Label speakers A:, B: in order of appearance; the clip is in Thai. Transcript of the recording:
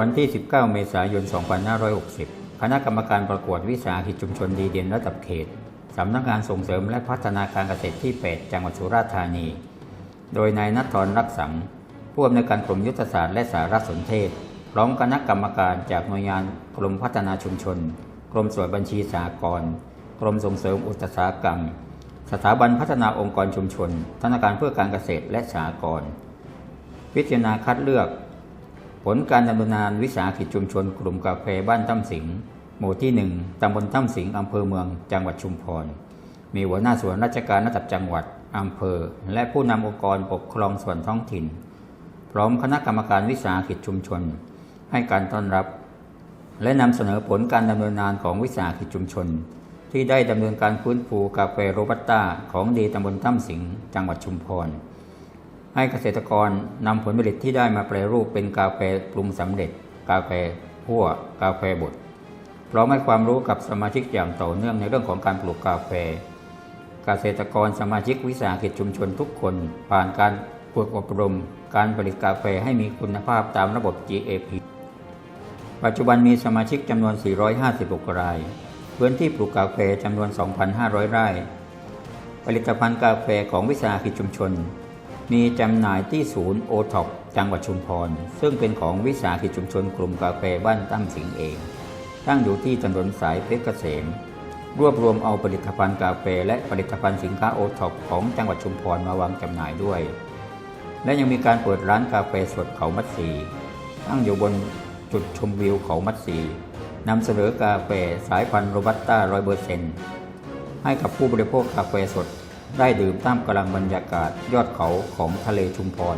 A: วันที่ 19 เมษายน 2560 คณะกรรมการประกวดวิสาหกิจชุมชนดีเด่นระดับเขต สำนักงานส่งเสริมและพัฒนาการเกษตรที่ 8 จังหวัดสุราษฎร์ธานี โดยนายนัทธรรักสัง ผู้อำนวยการกรมยุทธศาสตร์และสารสนเทศ พร้อมคณะกรรมการจากหน่วยงานกรมพัฒนาชุมชน กรมสวยบัญชีสหกรกรมส่งเสริมอุตสาหกรรม สถาบันพัฒนาองค์กรชุมชน ธนาคารเพื่อการเกษตรและสหกรณ์พิจารณาคัดเลือก ผลการดำเนินงานวิสาหกิจชุมชนกลุ่มกาแฟบ้านถ้ำสิงห์หมู่ที่หนึ่งตำบลถ้ำสิงห์อำเภอเมือง จังหวัดชุมพร มีหัวหน้าส่วนราชการระดับจังหวัด อำเภอ และผู้นำองค์กรปกครองส่วนท้องถิ่น พร้อมคณะกรรมการวิสาหกิจชุมชน ให้การต้อนรับ และนำเสนอผลการดำเนินงานของวิสาหกิจชุมชน ที่ได้ดำเนินการฟื้นฟูกาแฟโรบัสต้าของดีตำบลถ้ำสิงห์จังหวัดชุมพร ให้เกษตรกรนำผลผลิตที่ได้มาแปรรูปเป็นกาแฟปรุงสำเร็จ กาแฟพั่วกาแฟบดพร้อมให้ความรู้กับสมาชิกอย่างต่อเนื่องในเรื่องของการปลูกกาแฟ เกษตรกรสมาชิกวิสาหกิจชุมชนทุกคน ผ่านการฝึกอบรม การผลิตกาแฟให้มีคุณภาพตามระบบ GAP ปัจจุบันมีสมาชิกจำนวน 456 ราย พื้นที่ปลูกกาแฟจำนวน 2,500 ไร่ ผลิตภัณฑ์กาแฟของวิสาหกิจชุมชน มีจำหน่ายที่ศูนย์โอท็อปจังหวัดชุมพร ซึ่งเป็นของวิสาหกิจชุมชนกลุ่มกาแฟบ้านตั้งสิงห์เอง ตั้งอยู่ที่ถนนสายเพชรเกษม รวบรวมเอาผลิตภัณฑ์กาแฟและผลิตภัณฑ์สินค้าโอท็อปของจังหวัดชุมพรมาวางจำหน่ายด้วย และยังมีการเปิดร้านกาแฟสดเขามัดสีตั้งอยู่บนจุดชมวิวเขามัดสีนำเสนอกาแฟสายพันธุ์โรบัสต้าร้อยเปอร์เซนต์ให้กับผู้บริโภคกาแฟสด ได้ดื่มตามกำลังบรรยากาศยอดเขาของทะเลชุมพร